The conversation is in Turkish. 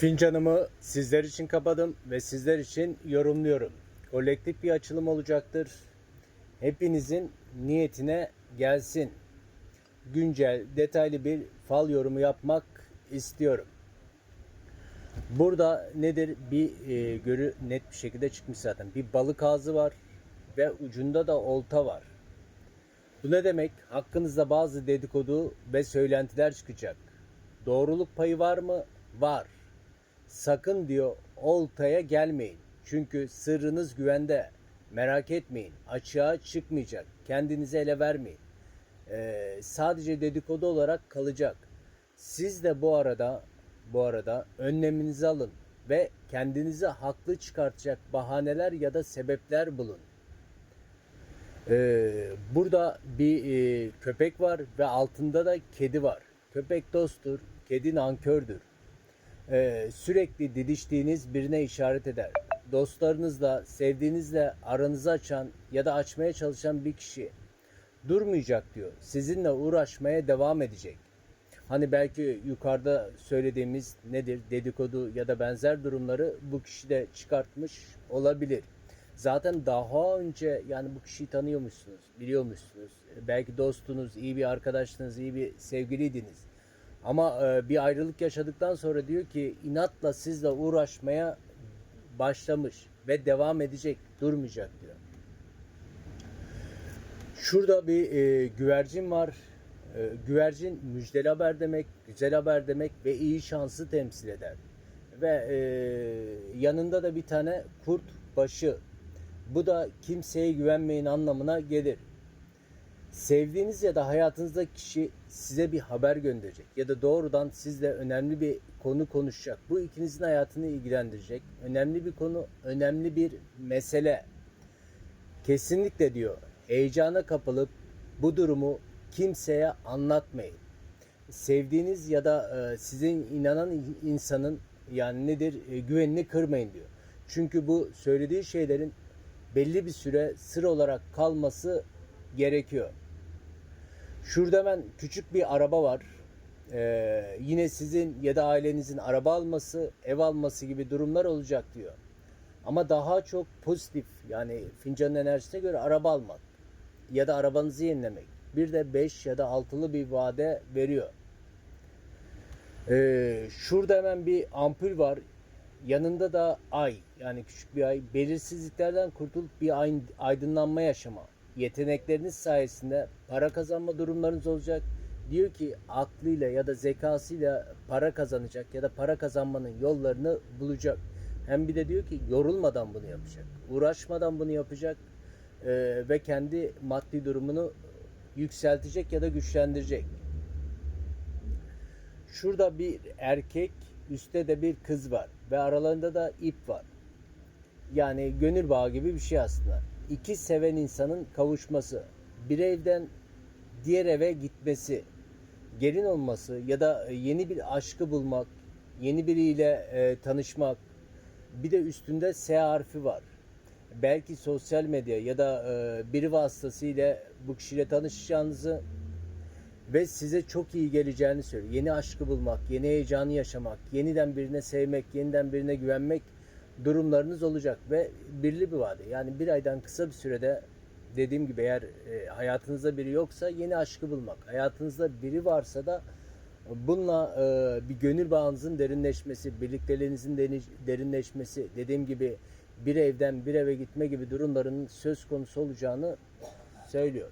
Fincanımı sizler için kapadım ve sizler için yorumluyorum. Kolektif bir açılım olacaktır. Hepinizin niyetine gelsin. Güncel, detaylı bir fal yorumu yapmak istiyorum. Burada nedir? Bir e, görü net bir şekilde çıkmış zaten. Bir balık ağzı var ve ucunda da olta var. Bu ne demek? Hakkınızda bazı dedikodu ve söylentiler çıkacak. Doğruluk payı var mı? Var. Sakın diyor oltaya gelmeyin. Çünkü sırrınız güvende. Merak etmeyin. Açığa çıkmayacak. Kendinize ele vermeyin. Ee, sadece dedikodu olarak kalacak. Siz de bu arada bu arada önleminizi alın ve kendinizi haklı çıkartacak bahaneler ya da sebepler bulun. Ee, burada bir e, köpek var ve altında da kedi var. Köpek dosttur, kedi nankördür. Ee, sürekli didiştiğiniz birine işaret eder. Dostlarınızla, sevdiğinizle aranızı açan ya da açmaya çalışan bir kişi durmayacak diyor. Sizinle uğraşmaya devam edecek. Hani belki yukarıda söylediğimiz nedir dedikodu ya da benzer durumları bu kişi de çıkartmış olabilir. Zaten daha önce yani bu kişiyi tanıyormuşsunuz, biliyormuşsunuz. Belki dostunuz, iyi bir arkadaşınız, iyi bir sevgiliydiniz. Ama e, bir ayrılık yaşadıktan sonra diyor ki inatla sizle uğraşmaya başlamış ve devam edecek, durmayacak diyor. Şurada bir e, güvercin var. E, güvercin müjdeli haber demek, güzel haber demek ve iyi şansı temsil eder. Ve e, yanında da bir tane kurt başı. Bu da kimseye güvenmeyin anlamına gelir. Sevdiğiniz ya da hayatınızdaki kişi size bir haber gönderecek ya da doğrudan sizle önemli bir konu konuşacak. Bu ikinizin hayatını ilgilendirecek. Önemli bir konu, önemli bir mesele. Kesinlikle diyor heyecana kapılıp bu durumu kimseye anlatmayın. Sevdiğiniz ya da e, sizin inanan insanın yani nedir e, güvenini kırmayın diyor. Çünkü bu söylediği şeylerin belli bir süre sır olarak kalması gerekiyor. Şurada hemen küçük bir araba var. Ee, yine sizin ya da ailenizin araba alması, ev alması gibi durumlar olacak diyor. Ama daha çok pozitif yani fincanın enerjisine göre araba almak ya da arabanızı yenilemek. Bir de 5 ya da altılı bir vade veriyor. Ee, şurada hemen bir ampul var. Yanında da ay yani küçük bir ay. Belirsizliklerden kurtulup bir ay- aydınlanma yaşama. Yetenekleriniz sayesinde para kazanma durumlarınız olacak. Diyor ki aklıyla ya da zekasıyla para kazanacak ya da para kazanmanın yollarını bulacak. Hem bir de diyor ki yorulmadan bunu yapacak. Uğraşmadan bunu yapacak. Ee, ve kendi maddi durumunu yükseltecek ya da güçlendirecek. Şurada bir erkek, üstte de bir kız var ve aralarında da ip var. Yani gönül bağı gibi bir şey aslında. İki seven insanın kavuşması, bir evden diğer eve gitmesi, gelin olması ya da yeni bir aşkı bulmak, yeni biriyle e, tanışmak. Bir de üstünde S harfi var. Belki sosyal medya ya da e, biri vasıtasıyla bu kişiyle tanışacağınızı ve size çok iyi geleceğini söylüyor. Yeni aşkı bulmak, yeni heyecanı yaşamak, yeniden birine sevmek, yeniden birine güvenmek durumlarınız olacak ve birli bir vade. Yani bir aydan kısa bir sürede dediğim gibi eğer e, hayatınızda biri yoksa yeni aşkı bulmak. Hayatınızda biri varsa da bununla e, bir gönül bağınızın derinleşmesi, birlikteliğinizin derinleşmesi, dediğim gibi bir evden bir eve gitme gibi durumların söz konusu olacağını söylüyor.